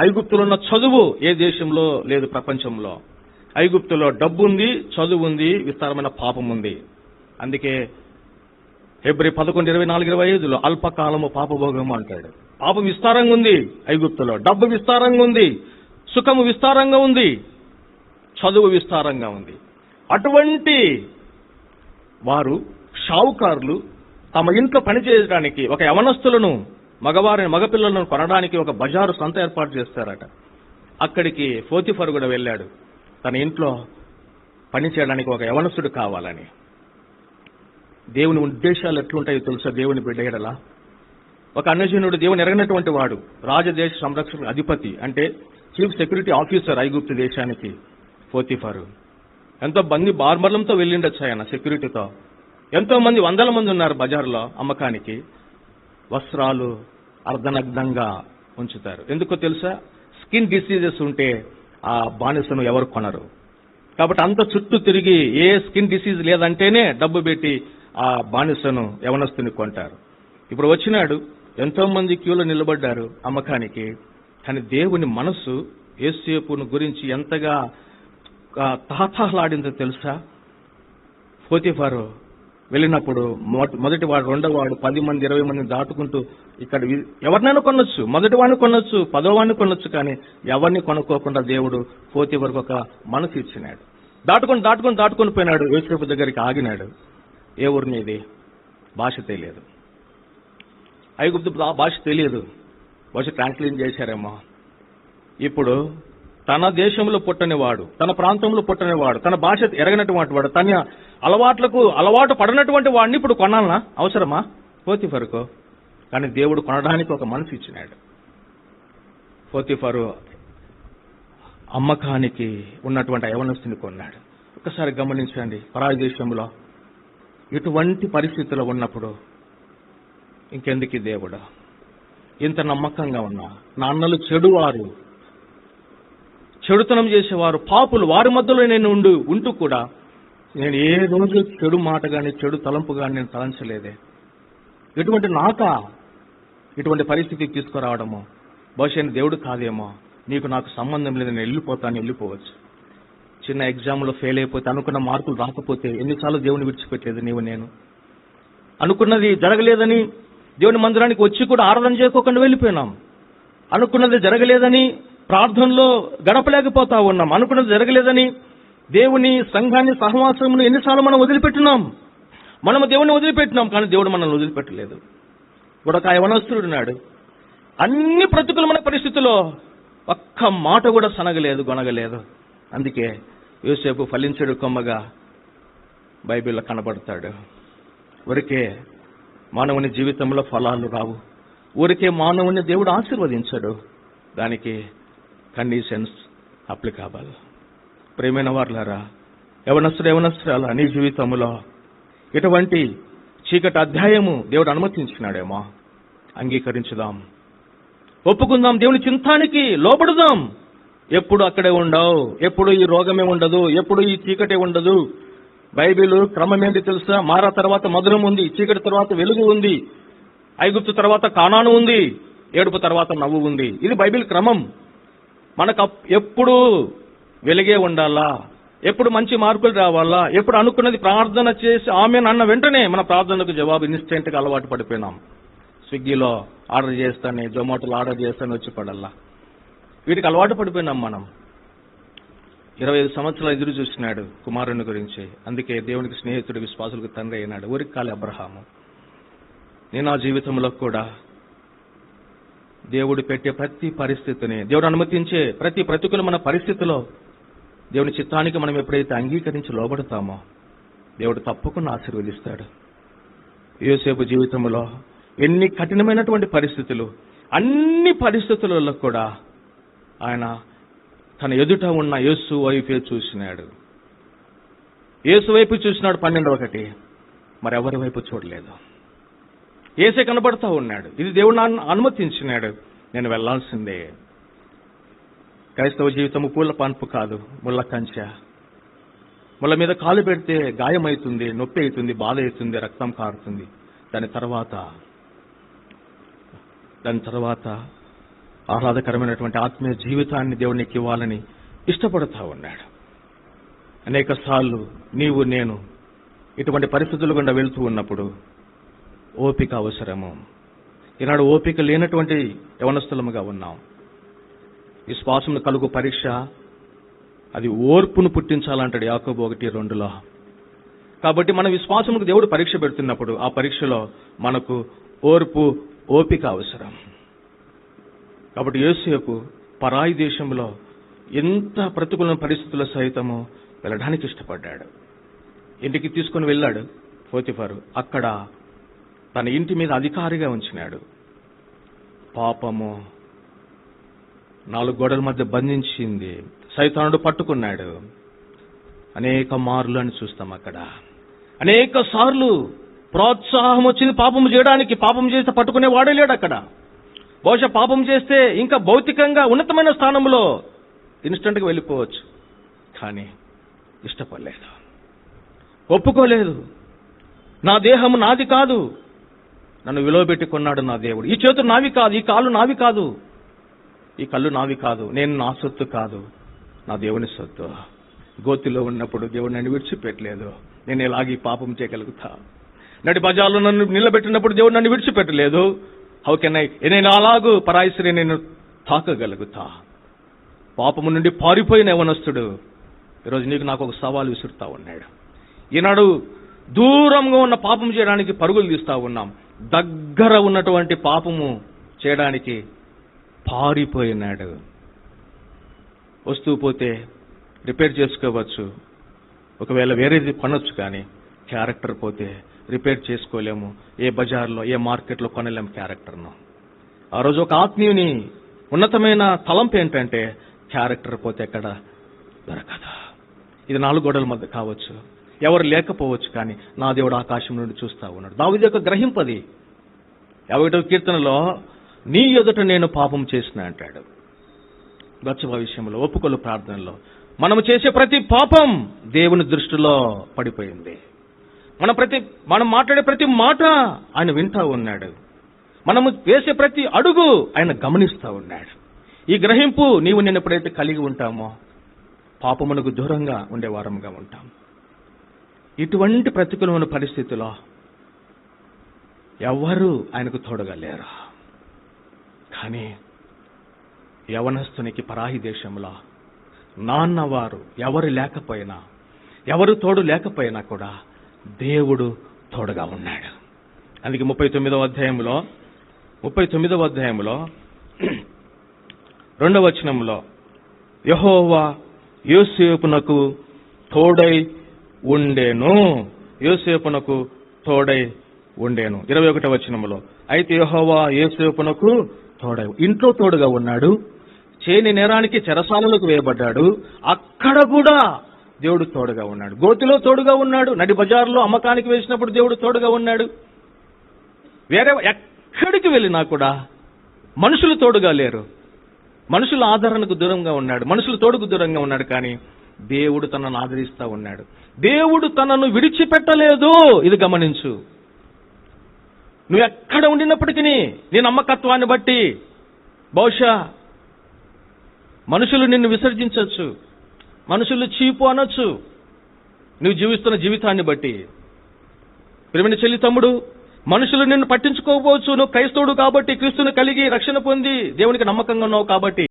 ఐగుప్తులున్న చదువు ఏ దేశంలో లేదు ప్రపంచంలో? ఐగుప్తులో డబ్బు ఉంది చదువు ఉంది విస్తారమైన పాపం ఉంది అందుకే ఫిబ్రవరి పదకొండు ఇరవై నాలుగు ఇరవై ఐదులో అల్పకాలము పాపభోగము అంటాడు. పాపం విస్తారంగా ఉంది ఐగుప్తులో డబ్బు విస్తారంగా ఉంది సుఖము విస్తారంగా ఉంది చదువు విస్తారంగా ఉంది. అటువంటి వారు షావుకారులు తమ ఇంట్లో పనిచేయడానికి ఒక యవనస్తులను మగవారిని మగపిల్లలను కొనడానికి ఒక బజారు సంత ఏర్పాటు చేస్తారట. అక్కడికి ఫోతిఫర్ కూడా వెళ్ళాడు. తన ఇంట్లో పని చేయడానికి ఒక యవనసుడు కావాలని. దేవుని ఉద్దేశాలు ఎట్లుంటాయో తెలుసా దేవుని బిడ్డయడలా ఒక అన్యజనుడు దేవుని ఎరగనటువంటి వాడు రాజదేశ సంరక్షణ అధిపతి అంటే చీఫ్ సెక్యూరిటీ ఆఫీసర్ ఐగుప్తు దేశానికి ఫోతిఫారు ఎంతో మంది బార్మర్లంతో వెళ్ళిండొచ్చు ఆయన సెక్యూరిటీతో. ఎంతో మంది వందల మంది ఉన్నారు బజార్లో అమ్మకానికి. వస్త్రాలు అర్ధనగ్నంగా ఉంచుతారు. ఎందుకో తెలుసా? స్కిన్ డిసీజెస్ ఉంటే ఆ బానిసను ఎవరు కొనరు. కాబట్టి అంత చుట్టూ తిరిగి ఏ స్కిన్ డిసీజ్ లేదంటేనే డబ్బు పెట్టి ఆ బానిసను యవనస్తుని కొంటారు. ఇప్పుడు వచ్చినాడు ఎంతో మంది క్యూలో నిలబడ్డారు అమ్మకానికి కానీ దేవుని మనస్సు ఏసేపును గురించి ఎంతగా తహతహలాడిందో తెలుసా? పోతిఫారు వెళ్ళినప్పుడు మొదటి వాడు రెండో వాడు పది మంది ఇరవై మంది దాటుకుంటూ ఇక్కడ ఎవరినైనా కొనొచ్చు. మొదటి వాడిని కొనొచ్చు పదో వాడిని కొనొచ్చు కానీ ఎవరిని కొనుక్కోకుండా దేవుడు కోతి వరకు ఒక మనసు ఇచ్చినాడు. దాటుకొని దాటుకొని దాటుకొని పోయినాడు. యేసుప్రభు దగ్గరికి ఆగినాడు. ఏ ఊరి మీది భాష తెలియదు. ఐగుప్తు భాష తెలియదు. బహుశా ట్రాన్స్లేట్ చేశారేమో. ఇప్పుడు తన దేశంలో పుట్టనివాడు తన ప్రాంతంలో పుట్టనివాడు తన భాష ఎరగనటువంటి వాడు తన అలవాట్లకు అలవాటు పడినటువంటి వాడిని ఇప్పుడు కొనాలనా? అవసరమా? పోతిఫరుకు. కానీ దేవుడు కొనడానికి ఒక మనసు ఇచ్చినాడు. పోతిఫరు అమ్మకానికి ఉన్నటువంటి యవనస్తుని కొన్నాడు. ఒకసారి గమనించండి పరాయి దేశంలో ఇటువంటి పరిస్థితులు ఉన్నప్పుడు ఇంకెందుకు దేవుడు? ఇంత నమ్మకంగా ఉన్నా. నాన్నలు చెడువారు. చెడుతనం చేసేవారు. పాపులు వారి మధ్యలో నేను ఉండు ఉంటూ కూడా నేను ఏ రోజు చెడు మాట కానీ చెడు తలంపు కానీ నేను తలంచలేదే. ఇటువంటి నాక ఇటువంటి పరిస్థితికి తీసుకురావడము బహుశా దేవుడు కాదేమో. నీకు నాకు సంబంధం లేదు నేను వెళ్ళిపోతాను వెళ్ళిపోవచ్చు. చిన్న ఎగ్జామ్లో ఫెయిల్ అయిపోతే అనుకున్న మార్కులు రాకపోతే ఎన్నిసార్లు దేవుని విడిచిపెట్టేది నీవు నేను. అనుకున్నది జరగలేదని దేవుని మందిరానికి వచ్చి కూడా ఆరాధన చేసుకోకుండా వెళ్ళిపోయినాం. అనుకున్నది జరగలేదని ప్రార్థనలో గడపలేకపోతా ఉన్నాం అనుకున్నది జరగలేదని దేవుని సంఘాన్ని సహవాసమును ఎన్నిసార్లు మనం వదిలిపెట్టినాం. మనము దేవుని వదిలిపెట్టినాం కానీ దేవుడు మనల్ని వదిలిపెట్టలేదు. ఇప్పుడు ఒక యవనస్తుడు ఉన్నాడు. అన్ని ప్రతికూలమైన పరిస్థితుల్లో ఒక్క మాట కూడా సనగలేదు గొనగలేదు. అందుకే యూసేపు ఫలించడు కొమ్మగా బైబిల్లో కనబడతాడు. ఊరికే మానవుని జీవితంలో ఫలాలు రావు. ఊరికే మానవుని దేవుడు ఆశీర్వదించడు. దానికి కండిషన్స్ అప్లికబుల్ ప్రేమైన వారులారా యవనస్తుడు యవనస్తురాలా నీ జీవితంలో ఇటువంటి చీకటి అధ్యాయము దేవుడు అనుమతించినాడేమో. అంగీకరించుదాం. ఒప్పుకుందాం. దేవుని చింతానికి లోపడుదాం ఎప్పుడు అక్కడే ఉండవు ఎప్పుడు ఈ రోగమే ఉండదు ఎప్పుడు ఈ చీకటే ఉండదు. బైబిల్ క్రమం ఏంటి తెలుసా? మారా తర్వాత మధురం ఉంది చీకటి తర్వాత వెలుగు ఉంది ఐగుప్తు తర్వాత కానాను ఉంది ఏడుపు తర్వాత నవ్వు ఉంది. ఇది బైబిల్ క్రమం. మనకు అప్- ఎప్పుడు వెలిగే ఉండాలా? ఎప్పుడు మంచి మార్కులు రావాలా? ఎప్పుడు అనుకున్నది ప్రార్థన చేసి ఆమె అన్న వెంటనే మన ప్రార్థనకు జవాబు ఇన్స్టెంట్గా అలవాటు పడిపోయినాం. స్విగ్గీలో ఆర్డర్ చేస్తాను జొమాటోలో ఆర్డర్ చేస్తాను వచ్చి పడల్లా. వీటికి అలవాటు పడిపోయినాం మనం. ఇరవై ఐదు సంవత్సరాలు ఎదురు చూసినాడు కుమారుని గురించి. అందుకే దేవునికి స్నేహితుడు విశ్వాసులకు తండ్రి అయినాడు. ఊరికి కాలే అబ్రహాము. నేను ఆ జీవితంలో కూడా దేవుడు పెట్టే ప్రతి పరిస్థితిని దేవుడు అనుమతించే ప్రతి ప్రతికూల మన పరిస్థితిలో దేవుని చిత్తానికి మనం ఎప్పుడైతే అంగీకరించి లోబడతామో దేవుడు తప్పకుండా ఆశీర్వదిస్తాడు. యోసేపు జీవితంలో ఎన్ని కఠినమైనటువంటి పరిస్థితులు అన్ని పరిస్థితులలో కూడా ఆయన తన ఎదుట ఉన్న యేసు వైపే చూసినాడు. యేసు వైపు చూసినాడు పన్నెండు ఒకటి మరెవరి వైపు చూడలేదు? ఏసే కనబడతా ఉన్నాడు. ఇది దేవుడు నన్ను అనుమతించినాడు. నేను వెళ్ళాల్సిందే. క్రైస్తవ జీవితము పూల పాన్పు కాదు ముళ్ళ కంచె. ముళ్ళ మీద కాలు పెడితే గాయమవుతుంది నొప్పి అవుతుంది బాధ అవుతుంది రక్తం కారుతుంది. దాని తర్వాత దాని తర్వాత ఆహ్లాదకరమైనటువంటి ఆత్మీయ జీవితాన్ని దేవునికి ఇవ్వాలని ఇష్టపడుతూ ఉన్నాడు. అనేక సార్లు నీవు నేను ఇటువంటి పరిస్థితులు గుండా వెళ్తూ ఉన్నప్పుడు ఓపిక అవసరము. ఈనాడు ఓపిక లేనటువంటి యవనస్థలముగా ఉన్నాం. విశ్వాసము కలుగు పరీక్ష అది ఓర్పును పుట్టించాలంటాడు యాకోబు ఒకటి రెండులో. కాబట్టి మన విశ్వాసముకు దేవుడు పరీక్ష పెడుతున్నప్పుడు ఆ పరీక్షలో మనకు ఓర్పు ఓపిక అవసరం. కాబట్టి యోసేపు పరాయి దేశంలో ఎంత ప్రతికూల పరిస్థితుల సహితము వెళ్ళడానికి ఇష్టపడ్డాడు. ఇంటికి తీసుకుని వెళ్ళాడు పోతిఫారు. అక్కడ తన ఇంటి మీద అధికారిగా ఉంచినాడు. పాపము నాలుగు గోడల మధ్య బంధించింది. సైతానుడు పట్టుకున్నాడు. అనేక మార్లు అని చూస్తాం అక్కడ. అనేక సార్లు ప్రోత్సాహం వచ్చింది పాపం చేయడానికి. పాపం చేస్తే పట్టుకునే వాడే లేడు అక్కడ. బహుశా పాపం చేస్తే ఇంకా భౌతికంగా ఉన్నతమైన స్థానంలో ఇన్స్టెంట్గా వెళ్ళిపోవచ్చు. కానీ ఇష్టపడలేదు. ఒప్పుకోలేదు. నా దేహం నాది కాదు. నన్ను విలువ కొన్నాడు నా దేవుడు. ఈ చేతులు నావి కాదు ఈ కాళ్ళు నావి కాదు. ఈ కళ్ళు నావి కాదు. నేను నా సొత్తు కాదు. నా దేవుని సొత్తు. గోతిలో ఉన్నప్పుడు దేవుడు నన్ను విడిచిపెట్టలేదు. నేను ఎలాగీ పాపం చేయగలుగుతా? నడి బజార్లో నన్ను నిలబెట్టినప్పుడు దేవుడు నన్ను విడిచిపెట్టలేదు. హౌ కెన్ ఐ నేను అలాగూ పరాయిసరి నేను తాకగలుగుతా? పాపము నుండి పారిపోయిన యవనస్తుడు ఈరోజు నీకు నాకు ఒక సవాల్ విసురుతా ఉన్నాడు. ఈనాడు దూరంగా ఉన్న పాపం చేయడానికి పరుగులు తీస్తా ఉన్నాం. దగ్గర ఉన్నటువంటి పాపము చేయడానికి పారిపోయినాడు. వస్తూ పోతే రిపేర్ చేసుకోవచ్చు. ఒకవేళ వేరేది కొనొచ్చు కానీ క్యారెక్టర్ పోతే రిపేర్ చేసుకోలేము. ఏ బజార్లో ఏ మార్కెట్లో కొనలేము క్యారెక్టర్ను. ఆ రోజు ఒక ఆత్మీయుని ఉన్నతమైన తలంపు ఏంటంటే క్యారెక్టర్ పోతే ఎక్కడ దొరకదా. ఇది నాలుగు గోడల మధ్య కావచ్చు. ఎవరు లేకపోవచ్చు కానీ నా దేవుడు ఆకాశం నుండి చూస్తా ఉన్నాడు. దావిది యొక్క గ్రహింపది ఎవరిటో కీర్తనలో నీ ఎదుట నేను పాపం చేసిన అంటాడు. గచ్చబ విషయంలో ఒప్పుకొలు ప్రార్థనలో మనము చేసే ప్రతి పాపం దేవుని దృష్టిలో పడిపోయింది. మన ప్రతి మనం మాట్లాడే ప్రతి మాట ఆయన వింటా ఉన్నాడు. మనము వేసే ప్రతి అడుగు ఆయన గమనిస్తూ ఉన్నాడు. ఈ గ్రహింపు నీవు నేను ఎప్పుడైతే కలిగి ఉంటామో పాపమునకు దూరంగా ఉండే వారంగా ఉంటాం. ఇటువంటి ప్రతికూలమైన పరిస్థితిలో ఎవరు ఆయనకు తోడుగా లేరు కానీ యవనస్తునికి పరాయి దేశంలో నాన్నవారు ఎవరు లేకపోయినా ఎవరు తోడు లేకపోయినా కూడా దేవుడు తోడుగా ఉన్నాడు. అందుకే ముప్పై తొమ్మిదవ అధ్యాయంలో ముప్పై తొమ్మిదవ అధ్యాయంలో రెండవ వచనంలో యహోవా యోసేపునకు తోడై ఉండేను. యోసేపునకు తోడై ఉండేను. ఇరవై ఒకటవ వచనంలో అయితే యహోవా యోసేపునకు తోడై ఇంట్లో తోడుగా ఉన్నాడు చేని నేరానికి చెరసాలలోకి వేయబడ్డాడు అక్కడ కూడా దేవుడు తోడుగా ఉన్నాడు. గోతిలో తోడుగా ఉన్నాడు నడి బజార్లో అమ్మకానికి వేసినప్పుడు దేవుడు తోడుగా ఉన్నాడు. వేరే ఎక్కడికి వెళ్ళినా కూడా మనుషులు తోడుగా లేరు. మనుషుల ఆదరణకు దూరంగా ఉన్నాడు మనుషులు తోడుకు దూరంగా ఉన్నాడు కానీ దేవుడు తనను ఆదరిస్తా ఉన్నాడు. దేవుడు తనను విడిచిపెట్టలేదు. ఇది గమనించు. నువ్వు ఎక్కడ ఉండినప్పటికీ నీ నమ్మకత్వాన్ని బట్టి బహుశా మనుషులు నిన్ను విసర్జించవచ్చు. మనుషులు చీపు అనొచ్చు. నువ్వు జీవిస్తున్న జీవితాన్ని బట్టి. ప్రేమిన చెల్లి తమ్ముడు మనుషులు నిన్ను పట్టించుకోకపోవచ్చు. నువ్వు క్రైస్తవుడు కాబట్టి క్రీస్తుని కలిగి రక్షణ పొంది దేవునికి నమ్మకంగా ఉన్నావు కాబట్టి.